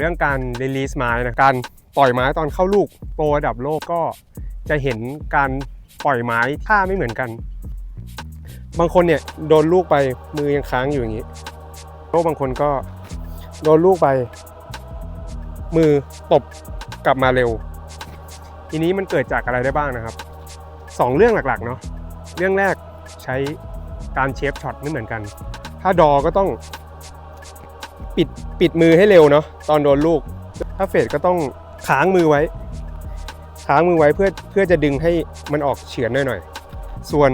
เรื่องการ release ไม้นะการปล่อยไม้ตอนเข้าลูกโปรระดับโลกก็จะเห็นการปล่อยไม้ท่าไม่เหมือนกัน บางคนเนี่ยโดนลูกไปมือยังค้างอยู่อย่างนี้โลกบางคนก็โดนลูกไป มือตบกลับมาเร็ว ทีนี้มันเกิดจากอะไรได้บ้างนะครับสองเรื่องหลักๆเนาะเรื่องแรกใช้การเชฟช็อตไม่เหมือนกัน ถ้าดอก็ต้อง ปิดปิดมือให้เร็วเนาะตอนโดนลูก ถ้าเฟดก็ต้องค้างมือไว้ ค้างมือไว้เพื่อเพื่อจะดึงให้มันออกเฉือนหน่อยๆส่วน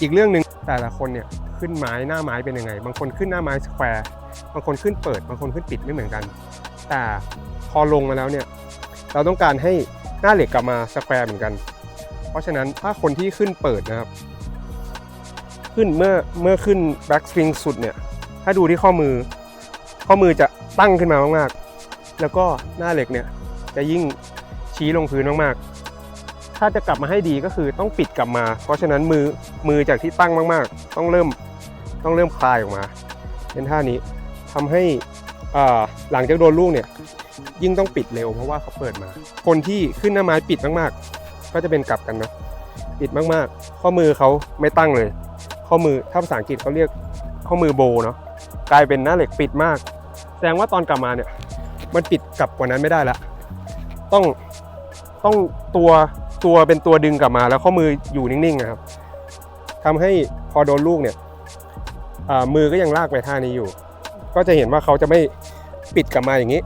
อีกเรื่องหนึ่งแต่ละคนเนี่ยขึ้นไม้หน้าไม้เป็นยังไง บางคนขึ้นหน้าไม้สแควร์บางคนขึ้นเปิด บางคนขึ้นปิดไม่เหมือนกัน แต่พอลงมาแล้วเนี่ยเราต้องการให้หน้าเหล็กกลับมาสแควร์เหมือนกัน เพราะฉะนั้นถ้าคนที่ขึ้นเปิดนะครับ ขึ้นเมื่อเมื่อขึ้นแบ็กสวิงสุดเนี่ยถ้าดูที่ข้อมือ ข้อมือจะตั้งขึ้นมามากๆ แล้วก็หน้าเหล็กเนี่ยจะยิ่งชี้ลงพื้นมากๆ ถ้าจะกลับมาให้ดีก็คือต้องปิดกลับมา เพราะฉะนั้นมือมือจากที่ตั้งมากๆ ต้องเริ่มต้องเริ่มคลายออกมา เป็นท่านี้ทำให้หลังจากโดนลูกเนี่ยยิ่งต้องปิดเร็วเพราะว่าเขาเปิดมา คนที่ขึ้นหน้าไม้ปิดมากๆ ก็จะเป็นกลับกันเนาะปิดมากๆ ข้อมือเขาไม่ตั้งเลย ข้อมือถ้าภาษาอังกฤษเขาเรียก ข้อมือโบเนาะกลายเป็นหน้าเหล็กปิดมาก แสดงว่าตอนกลับมาเนี่ย มันปิดกลับกว่านั้นไม่ได้ละต้องต้องตัวตัวเป็นตัวดึงกลับมาแล้วข้อมืออยู่นิ่งๆนะครับทำให้พอโดนลูกเนี่ยมือก็ยังลากไปท่านี้อยู่ ก็จะเห็นว่าเขาจะไม่ปิดกลับมาอย่างนี้